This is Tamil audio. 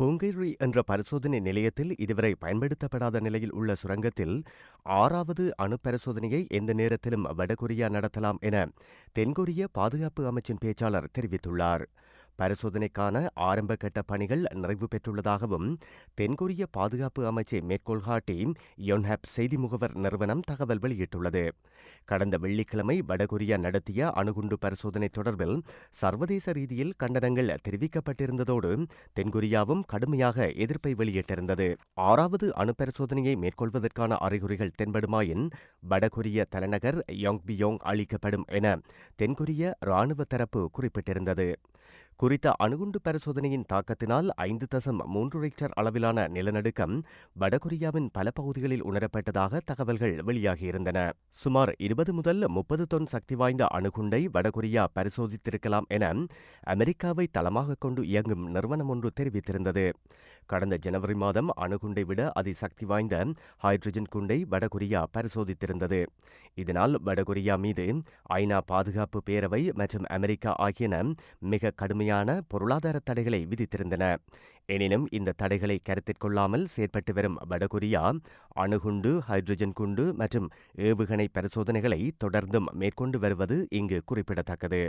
பூங்கேரி என்ற பரிசோதனை நிலையத்தில் இதுவரை பயன்படுத்தப்படாத நிலையில் உள்ள சுரங்கத்தில் ஆறாவது அணு பரிசோதனையை எந்த நேரத்திலும் வடகொரியா நடத்தலாம் என தென்கொரிய பாதுகாப்பு அமைச்சின் பேச்சாளர் தெரிவித்துள்ளார். பரிசோதனைக்கான ஆரம்பகட்ட பணிகள் நிறைவு பெற்றுள்ளதாகவும் தென்கொரிய பாதுகாப்பு அமைச்சை மேற்கோள் காட்டி யோன்ஹாப் செய்தி முகவர் நிறுவனம் தகவல் வெளியிட்டுள்ளது. கடந்த வெள்ளிக்கிழமை வடகொரியா நடத்திய அணுகுண்டு பரிசோதனை தொடர்பில் சர்வதேச ரீதியில் கண்டனங்கள் தெரிவிக்கப்பட்டிருந்ததோடு தென்கொரியாவும் கடுமையாக எதிர்ப்பை வெளியிட்டிருந்தது. ஆறாவது அணு பரிசோதனையை மேற்கொள்வதற்கான அறிகுறிகள் தென்படுமாயின் வடகொரிய தலைநகர் யோங்பியோங் அளிக்கப்படும் என தென்கொரிய ராணுவ தரப்பு குறிப்பிட்டிருந்தது. குறித்த அணுகுண்டு பரிசோதனையின் தாக்கத்தினால் ஐந்து தசம் மூன்று ரிக்டர் அளவிலான நிலநடுக்கம் வடகொரியாவின் பல பகுதிகளில் உணரப்பட்டதாக தகவல்கள் வெளியாகியிருந்தன. சுமார் இருபது முதல் முப்பது தொன் சக்தி வாய்ந்த அணுகுண்டை வடகொரியா பரிசோதித்திருக்கலாம் என அமெரிக்காவை தளமாக கொண்டு இயங்கும் நிறுவனம் ஒன்று தெரிவித்திருந்தது. கடந்த ஜனவரி மாதம் அணுகுண்டை விட அதிசக்தி வாய்ந்த ஹைட்ரஜன் குண்டை வடகொரியா பரிசோதித்திருந்தது. இதனால் வடகொரியா மீது ஐநா பாதுகாப்பு பேரவை மற்றும் அமெரிக்கா ஆகியன மிக கடுமையான பொருளாதார தடைகளை விதித்திருந்தன. எனினும் இந்த தடைகளை கருத்தில் கொள்ளாமல் செயற்பட்டு வரும் வடகொரியா அணுகுண்டு ஹைட்ரஜன் குண்டு மற்றும் ஏவுகணை பரிசோதனைகளை தொடர்ந்தும் மேற்கொண்டு வருவது இங்கு குறிப்பிடத்தக்கது.